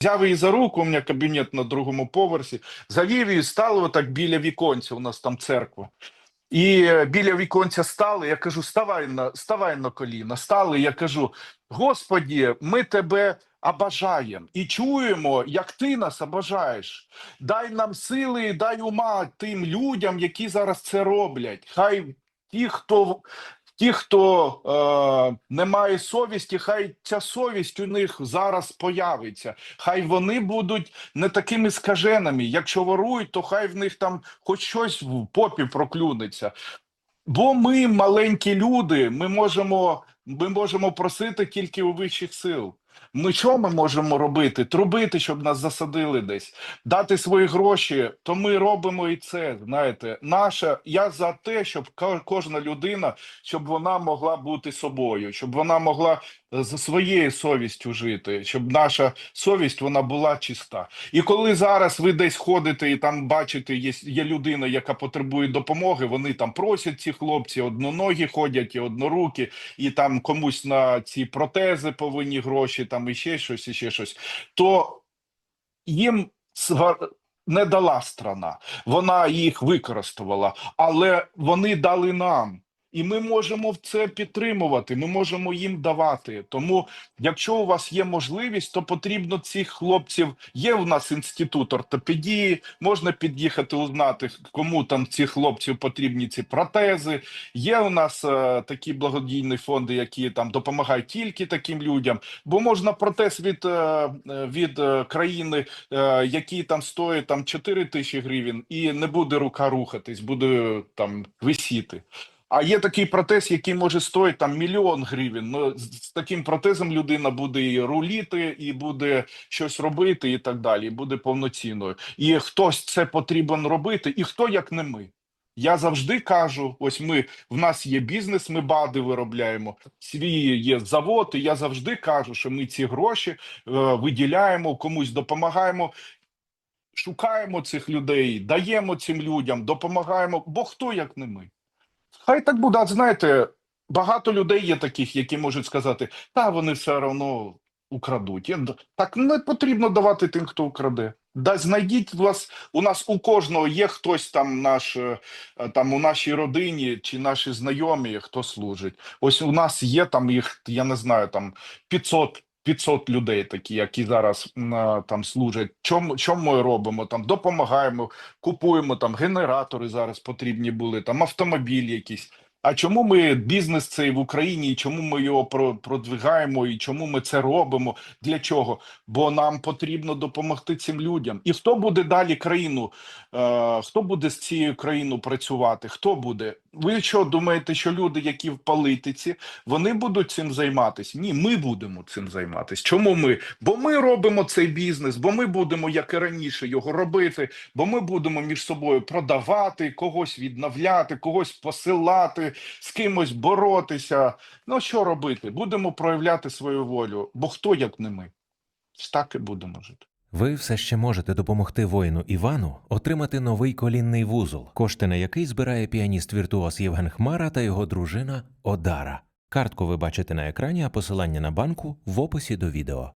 Взяв її за руку, у мене кабінет на другому поверсі, завів її, стали отак біля віконця, у нас там церква. І е, біля віконця стали, я кажу, ставай на, ставай на коліна. Стали, я кажу, Господі, ми тебе обажаємо і чуємо, як ти нас обажаєш. Дай нам сили і дай ума тим людям, які зараз це роблять. Хай ті, хто ті, хто е, не має совісті, хай ця совість у них зараз появиться. Хай вони будуть не такими скаженими. Якщо ворують, то хай в них там хоч щось в попі проклюнеться. Бо ми маленькі люди, ми можемо, ми можемо просити тільки у вищих сил. Ми що ми можемо робити? Трубити, щоб нас засадили десь, дати свої гроші, то ми робимо і це. Знаєте, наша я за те, щоб кожна людина, щоб вона могла бути собою, щоб вона могла е, за своєю совістю жити, щоб наша совість вона була чиста. І коли зараз ви десь ходите і там бачите, є, є людина, яка потребує допомоги, вони там просять ці хлопці, одноногі ходять і однорукі, і там комусь на ці протези повинні гроші, там іще щось, і ще щось, то їм не дала страна, вона їх використовувала, але вони дали нам. І ми можемо в це підтримувати, ми можемо їм давати. Тому, якщо у вас є можливість, то потрібно цих хлопців. Є у нас інститут ортопедії, можна під'їхати, узнати, кому там ці хлопців потрібні ці протези. Є у нас е, такі благодійні фонди, які там допомагають тільки таким людям. Бо можна протез від, е, від е, країни, е, який там стоїть там 4 тисячі гривень, і не буде рука рухатись, буде там висіти. А є такий протез, який може стоїти там мільйон гривень. Ну з таким протезом людина буде і руліти, і буде щось робити, і так далі. і Буде повноцінною. І хтось це потрібен робити, і хто як не ми. Я завжди кажу: ось ми в нас є бізнес, ми бади виробляємо. Свій є завод. І я завжди кажу, що ми ці гроші е, виділяємо, комусь допомагаємо. Шукаємо цих людей, даємо цим людям, допомагаємо. Бо хто як не ми? Хай так буде. А Знаєте, багато людей є таких, які можуть сказати, та вони все одно украдуть. Так не потрібно давати тим, хто украде. Да, знайдіть вас, у нас у кожного є хтось там наш е, там у нашій родині чи наші знайомі, хто служить. Ось у нас є там їх, я не знаю, там 500 500 людей такі, які зараз м, а, там служать. Чому, чому ми робимо? Там допомагаємо, купуємо там генератори зараз потрібні були, там автомобілі якісь. А чому ми бізнес цей в Україні, і чому ми його про- продвигаємо, і чому ми це робимо? Для чого? Бо нам потрібно допомогти цим людям. І хто буде далі країну? Е, хто буде з цією країною працювати? Хто буде? Ви що думаєте, що люди, які в політиці, вони будуть цим займатися? Ні, ми будемо цим займатися. Чому ми? Бо ми робимо цей бізнес, бо ми будемо, як і раніше, його робити, бо ми будемо між собою продавати, когось відновляти, когось посилати, з кимось боротися. Ну що робити? Будемо проявляти свою волю. Бо хто як не ми? Так і будемо жити. Ви все ще можете допомогти воїну Івану отримати новий колінний вузол, кошти на який збирає піаніст віртуоз Євген Хмара та його дружина Одара. Картку ви бачите на екрані, а посилання на банку в описі до відео.